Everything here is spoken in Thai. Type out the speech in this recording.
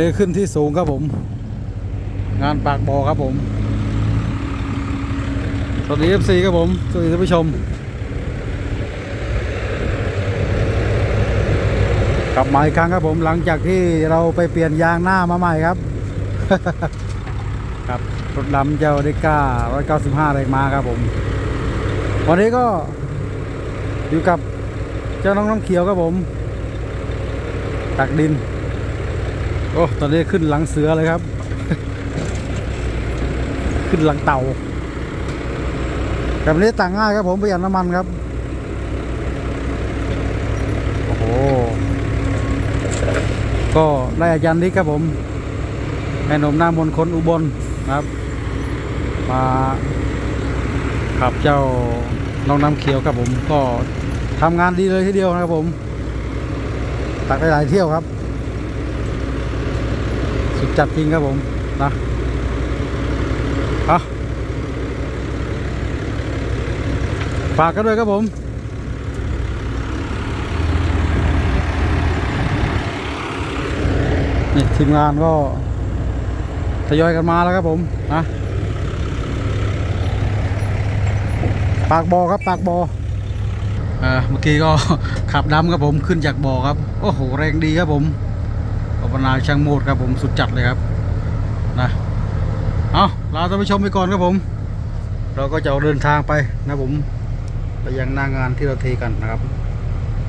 นี้ขึ้นที่สูงครับผม งานปากบ่อครับผม สวัสดีเอฟซีครับผม สวัสดีท่านผู้ชม กลับมาอีกครั้งครับผมหลังจากที่เราไปเปลี่ยนยางหน้ามาใหม่ครับ ครับรถลำเจ้าเดก้า195แรงมาครับผม วันนี้ก็อยู่กับเจ้าน้องน้ำเขียวครับผม ตักดิน โอ้ตอนนี้ขึ้นหลังเสือเลยครับ ขึ้นหลังเต่าแบบนี้ต่างง่ายครับผมประหยัดน้ำมันครับ โอ้โห ก็ได้อาจารย์นิกครับผมแม่หนมหน้ามนต์คนอุบลครับ มาขับเจ้าน้องน้ำเขียวครับผมก็ทำงานดีเลยทีเดียวนะครับผม ตักได้หลายเที่ยวครับ สุดจัดจริงครับผมนะเอาฝากกันด้วยครับผมนี่ทีมงานก็ทยอยกันมาแล้วครับผมนะปากบอครับปากบอเออเมื่อกี้ก็ขับดำครับผมขึ้นจากบ่อครับ โอ้โห แรงดีครับผม ขอบนาช่างโมดครับผมสุดจัดเลยครับนะเอาลาท่านผู้ชมไปก่อนครับผม เราก็จะออกเดินทางไปนะผม ไปยังหน้างานที่เราเทกันนะครับ